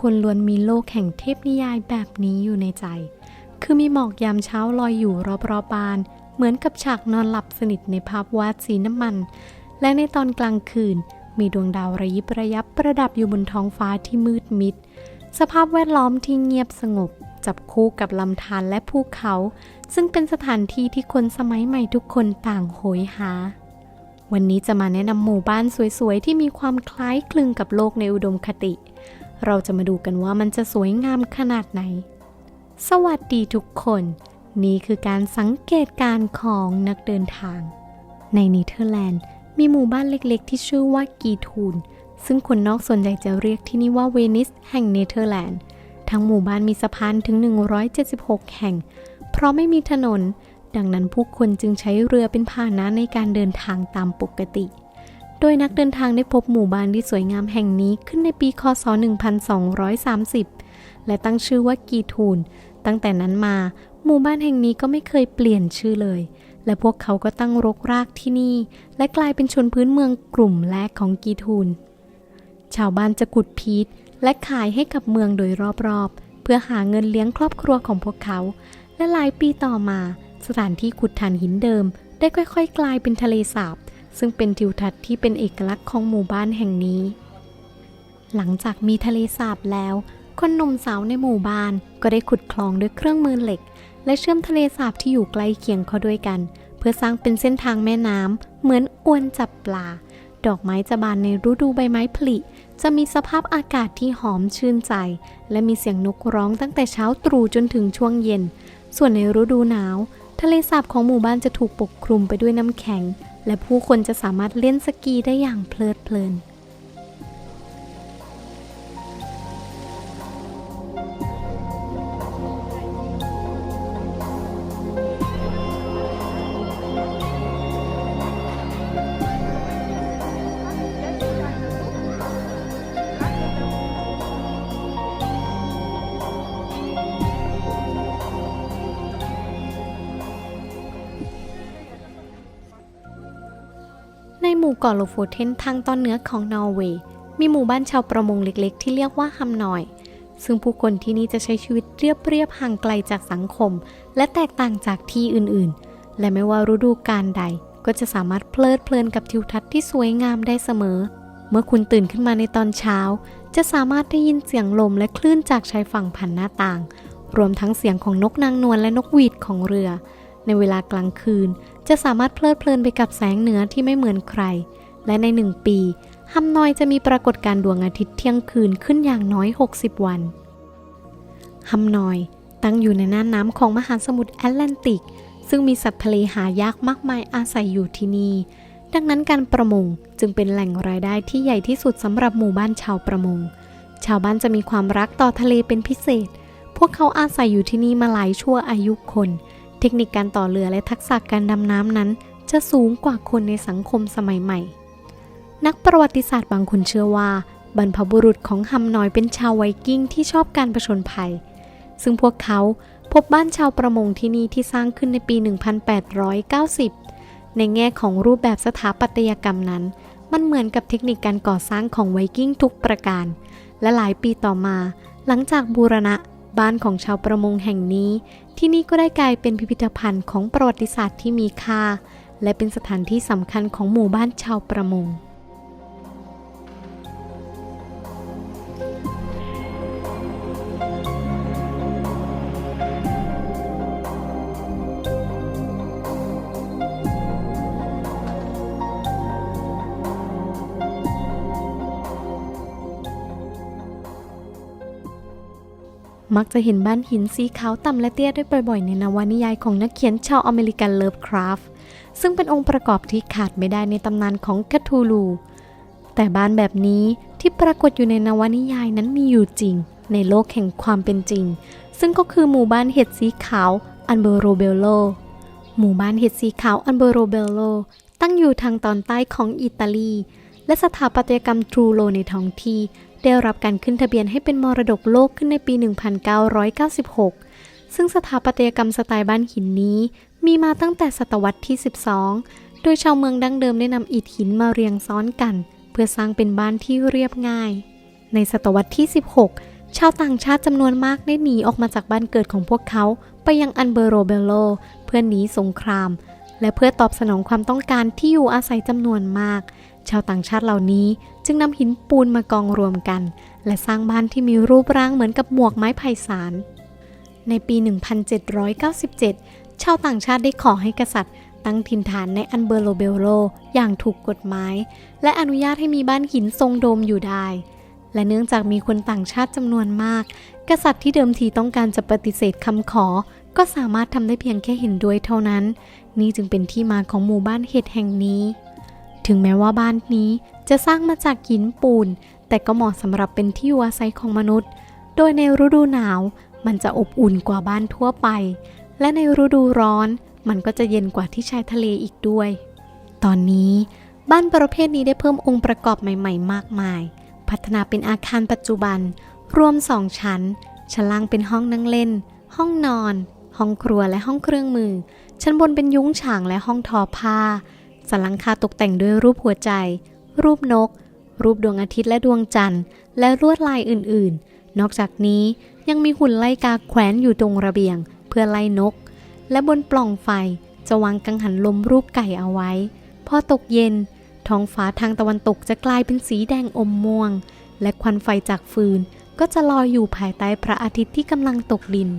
คนล้วนมีโลกแห่งเทพนิยายแบบนี้อยู่ในใจ คือมีหมอกยามเช้าลอยอยู่รอบๆบาน เหมือนกับฉากนอนหลับสนิทในภาพวาดสีน้ำมัน และในตอนกลางคืน มีดวงดาวระยิบระยับประดับอยู่บนท้องฟ้าที่มืดมิด สภาพแวดล้อมที่เงียบสงบ จับคู่กับลำธารและภูเขา ซึ่งเป็นสถานที่ที่คนสมัยใหม่ทุกคนต่างโหยหาวันนี้จะมาแนะนำหมู่บ้านสวยๆ ที่มีความคล้ายคลึงกับโลกในอุดมคติ เราจะมาดูกันว่ามันจะสวยงามขนาดไหน สวัสดีทุกคน นี่คือการสังเกตการของนักเดินทาง ในเนเธอร์แลนด์มีหมู่บ้านเล็กๆ ที่ชื่อว่ากีทูน ซึ่งคนนอกส่วนใหญ่จะเรียกที่นี่ว่าเวนิสแห่งเนเธอร์แลนด์ ทั้งหมู่บ้านมีสะพานถึง 176 แห่ง เพราะไม่มีถนน ดังนั้นผู้คนจึงใช้เรือเป็นพาหนะในการเดินทางตามปกติ โดยนักเดินทางได้พบหมู่บ้านที่สวยงามแห่งนี้ขึ้นในปีคศ 1230 และตั้งชื่อว่ากีทูน ตั้งแต่นั้นมา หมู่บ้านแห่งนี้ก็ไม่เคยเปลี่ยนชื่อเลย และพวกเขาก็ตั้งรกรากที่นี่ และกลายเป็นชนพื้นเมืองกลุ่มแรกของกีทูน ชาวบ้านจะขุดพีชและขายให้กับเมืองโดยรอบๆ เพื่อหาเงินเลี้ยงครอบครัวของพวกเขา และหลายปีต่อมา สถานที่ขุดถ่านหินเดิม ได้ค่อยๆ กลายเป็นทะเลสาบ ซึ่งเป็นทิวทัศน์ที่เป็นเอกลักษณ์ของหมู่บ้านแห่งนี้ หลังจากมีทะเลสาบแล้ว คนหนุ่มสาวในหมู่บ้านก็ได้ขุดคลองด้วยเครื่องมือเหล็ก และเชื่อมทะเลสาบที่อยู่ใกล้เคียงเข้าด้วยกัน เพื่อสร้างเป็นเส้นทางแม่น้ำเหมือนอวนจับปลา ดอกไม้จะบานในฤดูใบไม้ผลิจะมีสภาพอากาศที่หอมชื่นใจ และมีเสียงนกร้องตั้งแต่เช้าตรู่จนถึงช่วงเย็น ส่วนในฤดูหนาว ทะเลสาบของหมู่บ้านจะถูกปกคลุมไปด้วยน้ำแข็ง และผู้คนจะสามารถเล่นสกีได้อย่างเพลิดเพลิน หมู่เกาะโลโฟเทนทางตอนเหนือของนอร์เวย์มีหมู่บ้านชาวประมงเล็กๆ ที่เรียกว่าฮัมนอย ซึ่งผู้คนที่นี่จะใช้ชีวิตเรียบเรียบห่างไกลจากสังคม และแตกต่างจากที่อื่นๆ และไม่ว่าฤดูกาลใด ก็จะสามารถเพลิดเพลินกับทิวทัศน์ที่สวยงามได้เสมอ เมื่อคุณตื่นขึ้นมาในตอนเช้า จะสามารถได้ยินเสียงลมและคลื่นจากชายฝั่งผ่านหน้าต่าง รวมทั้งเสียงของนกนางนวลและนกหวีดของเรือ ในเวลากลางคืน จะสามารถเพลิดเพลินไปกับแสงเหนือที่ไม่เหมือนใคร และในหนึ่งปีฮัมนอยจะมีปรากฏการณ์ดวงอาทิตย์เที่ยงคืนขึ้นอย่างน้อย 60 วันฮัมนอยตั้งอยู่ในน่านน้ำของมหาสมุทรแอตแลนติก ซึ่งมีสัตว์ทะเลหายากมากมายอาศัยอยู่ที่นี่ ดังนั้นการประมงจึงเป็นแหล่งรายได้ที่ใหญ่ที่สุดสำหรับหมู่บ้านชาวประมง ชาวบ้านจะมีความรักต่อทะเลเป็นพิเศษ พวกเขาอาศัยอยู่ที่นี่มาหลายชั่วอายุคน เทคนิคการต่อเรือและทักษะการดำน้ำนั้น จะสูงกว่าคนในสังคมสมัยใหม่ นักประวัติศาสตร์บางคนเชื่อว่า บรรพบุรุษของฮัมนอยเป็นชาวไวกิ้งที่ชอบการประชนภัย ซึ่งพวกเขาพบบ้านชาวประมงที่นี่ที่สร้างขึ้นในปี 1890 ในแง่ของรูปแบบสถาปัตยกรรมนั้น มันเหมือนกับเทคนิคการก่อสร้างของไวกิ้งทุกประการ และหลายปีต่อมา หลังจากบูรณะ บ้านของชาวประมงแห่งนี้ ที่นี่ก็ได้กลายเป็นพิพิธภัณฑ์ของประวัติศาสตร์ที่มีค่า และเป็นสถานที่สำคัญของหมู่บ้านชาวประมง มักจะเห็นบ้านหินสีขาวต่ำและเตี้ยได้บ่อยๆ ในนวนิยายของนักเขียนชาวอเมริกันเลิฟคราฟซึ่งเป็นองค์ประกอบที่ขาดไม่ได้ในตำนานของคาทูลู แต่บ้านแบบนี้ที่ปรากฏอยู่ในนวนิยายนั้นมีอยู่จริง ในโลกแห่งความเป็นจริง ซึ่งก็คือหมู่บ้านเห็ดสีขาวอันเบโรเบลโล หมู่บ้านเห็ดสีขาวอันเบโรเบลโลตั้งอยู่ทางตอนใต้ของอิตาลี และสถาปัตยกรรมทรูโลในท้องที่ ได้รับการขึ้นทะเบียนให้เป็นมรดกโลกขึ้นในปี 1996 ซึ่งสถาปัตยกรรมสไตล์บ้านหินนี้ มีมาตั้งแต่ศตวรรษที่ 12 โดยชาวเมืองดั้งเดิมได้นำอิฐหินมาเรียงซ้อนกัน เพื่อสร้างเป็นบ้านที่เรียบง่าย ในศตวรรษที่ 16 ชาวต่างชาติจำนวนมากได้หนีออกมาจากบ้านเกิดของพวกเขา ไปยังอันเบโรเบโลเพื่อหนีสงคราม และเพื่อตอบสนองความต้องการที่อยู่อาศัยจำนวนมาก ชาวต่างชาติเหล่านี้จึงนำหินปูนมากองรวมกัน และสร้างบ้านที่มีรูปร่างเหมือนกับหมวกไม้ไผ่สาร ในปี 1797 ชาวต่างชาติได้ขอให้กษัตริย์ ตั้งถิ่นฐานในอันเบโรเบโลอย่างถูกกฎหมาย และอนุญาตให้มีบ้านหินทรงโดมอยู่ได้ และเนื่องจากมีคนต่างชาติจำนวนมาก กษัตริย์ที่เดิมทีต้องการจะปฏิเสธคำขอ ก็สามารถทำได้เพียงแค่เห็นด้วยเท่านั้น นี่จึงเป็นที่มาของหมู่บ้านเห็ดแห่งนี้ ถึงแม้ว่าบ้านนี้จะสร้างมาจากหินปูน แต่ก็เหมาะสำหรับเป็นที่อยู่อาศัยของมนุษย์ โดยในฤดูหนาว มันจะอบอุ่นกว่าบ้านทั่วไป และในฤดูร้อนมันก็จะเย็นกว่าที่ชายทะเลอีกด้วย ตอนนี้บ้านประเภทนี้ได้เพิ่มองค์ประกอบใหม่ ๆ มากมาย พัฒนาเป็นอาคารปัจจุบัน รวมสองชั้น ชั้นล่างเป็นห้องนั่งเล่น ห้องนอน ห้องครัวและห้องเครื่องมือ ชั้นบนเป็นยุ้งฉางและห้องทอผ้า สันหลังคาตกแต่งด้วยรูปหัวใจ รูปนก รูปดวงอาทิตย์และดวงจันทร์ และลวดลายอื่นๆ นอกจากนี้ยังมีหุ่นไล่กาแขวนอยู่ตรงระเบียง เพื่อไล่นก และบนปล่องไฟจะวางกังหันลมรูปไก่เอาไว้ พอตกเย็น ท้องฟ้าทางตะวันตกจะกลายเป็นสีแดงอมม่วง และควันไฟจากฟืนก็จะลอยอยู่ภายใต้พระอาทิตย์ที่กำลังตกดิน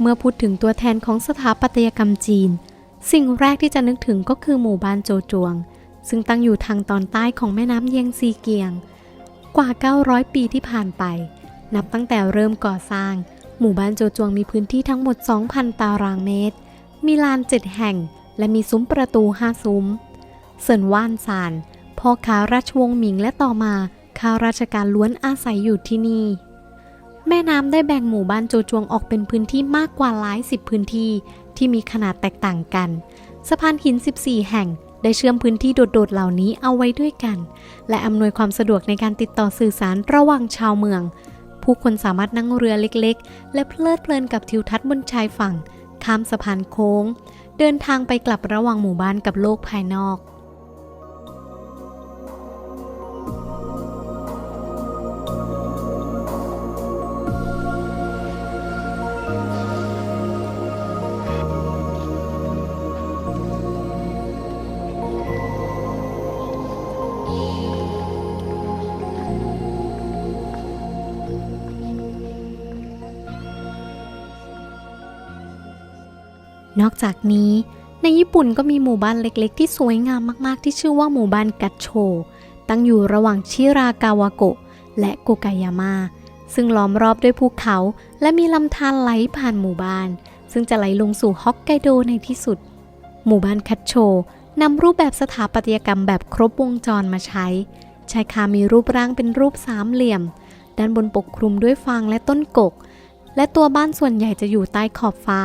เมื่อพูดถึงตัวแทนของสถาปัตยกรรมจีน สิ่งแรกที่จะนึกถึงก็คือหมู่บ้านโจจวง ซึ่งตั้งอยู่ทางตอนใต้ของแม่น้ำเยียงซีเกียง กว่า 900 ปีที่ผ่านไป นับตั้งแต่เริ่มก่อสร้าง หมู่บ้านโจจวงมีพื้นที่ทั้งหมด 2,000 ตารางเมตร มีลาน7แห่ง และมีซุ้มประตู5ซุ้ม เซินว่านซานพ่อค้าราชวงศ์หมิงและต่อมาข้าราชการล้วนอาศัยอยู่ที่นี่ แม่น้ำได้แบ่งหมู่บ้านโจจวงออกเป็นพื้นที่มากกว่าหลายสิบพื้นที่ที่มีขนาดแตกต่างกัน สะพานหิน 14 แห่งได้เชื่อมพื้นที่โดดๆเหล่านี้เอาไว้ด้วยกัน และอำนวยความสะดวกในการติดต่อสื่อสารระหว่างชาวเมือง ผู้คนสามารถนั่งเรือเล็กๆ และเพลิดเพลินกับทิวทัศน์บนชายฝั่ง ข้ามสะพานโค้ง เดินทางไปกลับระหว่างหมู่บ้านกับโลกภายนอก นอกจากนี้ ในญี่ปุ่นก็มีหมู่บ้านเล็กๆ ที่สวยงามมากๆ ที่ชื่อว่าหมู่บ้านกัตโช ตั้งอยู่ระหว่างชิรากาวาโกะและโกกายาม่าซึ่งล้อมรอบด้วยภูเขา และมีลำธารไหลผ่านหมู่บ้าน ซึ่งจะไหลลงสู่ฮอกไกโดในที่สุด หมู่บ้านคัตโชนำรูปแบบสถาปัตยกรรมแบบครบวงจรมาใช้ ชายคามีรูปร่างเป็นรูปสามเหลี่ยม ด้านบนปกคลุมด้วยฟางและต้นกก และตัวบ้านส่วนใหญ่จะอยู่ใต้ขอบฟ้า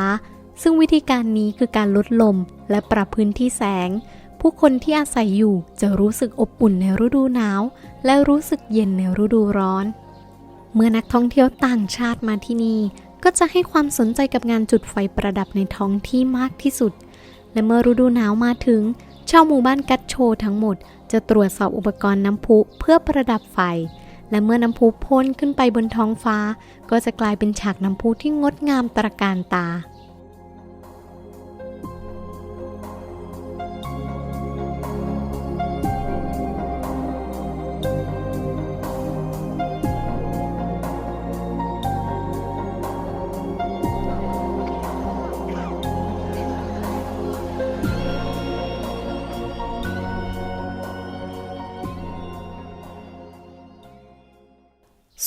ซึ่งวิธีการนี้คือการลดลมและปรับพื้นที่แสง ผู้คนที่อาศัยอยู่จะรู้สึกอบอุ่นในฤดูหนาว และรู้สึกเย็นในฤดูร้อน เมื่อนักท่องเที่ยวต่างชาติมาที่นี่ ก็จะให้ความสนใจกับงานจุดไฟประดับในท้องที่มากที่สุด และเมื่อฤดูหนาวมาถึงชาวหมู่บ้านกัตโชทั้งหมด จะตรวจสอบอุปกรณ์น้ำพุเพื่อประดับไฟ และเมื่อน้ำพุพ่นขึ้นไปบนท้องฟ้า ก็จะกลายเป็นฉากน้ำพุที่งดงามตระการตา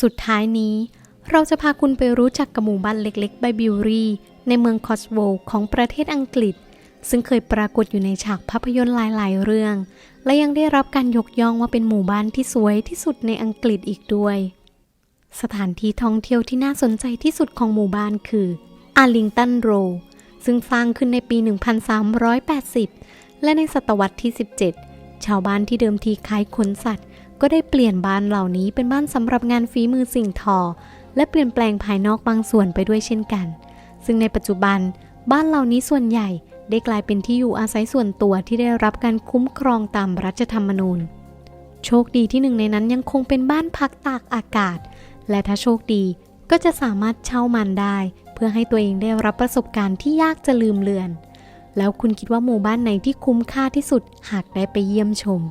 สุดท้ายนี้ เราจะพาคุณไปรู้จักกับหมู่บ้านเล็กๆไบบิวรีในเมืองคอสโวของประเทศอังกฤษ ซึ่งเคยปรากฏอยู่ในฉากภาพยนตร์หลาย ๆ เรื่อง และยังได้รับการยกย่องว่าเป็นหมู่บ้านที่สวยที่สุดในอังกฤษอีกด้วย สถานที่ท่องเที่ยวที่น่าสนใจที่สุดของหมู่บ้านคืออาร์ลิงตันโรซึ่งสร้างขึ้นในปี 1380 และในศตวรรษที่ 17 ชาวบ้านที่เดิมทีขายขนสัตว์ ก็ได้เปลี่ยนบ้านเหล่านี้เป็นบ้านสำหรับงานฝีมือสิ่งทอ และเปลี่ยนแปลงภายนอกบางส่วนไปด้วยเช่นกัน ซึ่งในปัจจุบันบ้านเหล่านี้ส่วนใหญ่ได้กลายเป็นที่อยู่อาศัยส่วนตัวที่ได้รับการคุ้มครองตามรัฐธรรมนูญ โชคดีที่หนึ่งในนั้นยังคงเป็นบ้านพักตากอากาศ และถ้าโชคดีก็จะสามารถเช่ามันได้ เพื่อให้ตัวเองได้รับประสบการณ์ที่ยากจะลืมเลือน แล้วคุณคิดว่าหมู่บ้านไหนที่คุ้มค่าที่สุดหากได้ไปเยี่ยมชม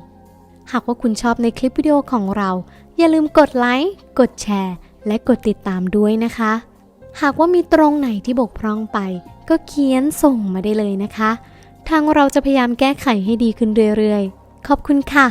หากว่าคุณชอบในคลิปวิดีโอของเรา อย่าลืมกดไลค์ กดแชร์ และกดติดตามด้วยนะคะ หากว่ามีตรงไหนที่บกพร่องไป ก็เขียนส่งมาได้เลยนะคะ ทางเราจะพยายามแก้ไขให้ดีขึ้นเรื่อยๆ ขอบคุณค่ะ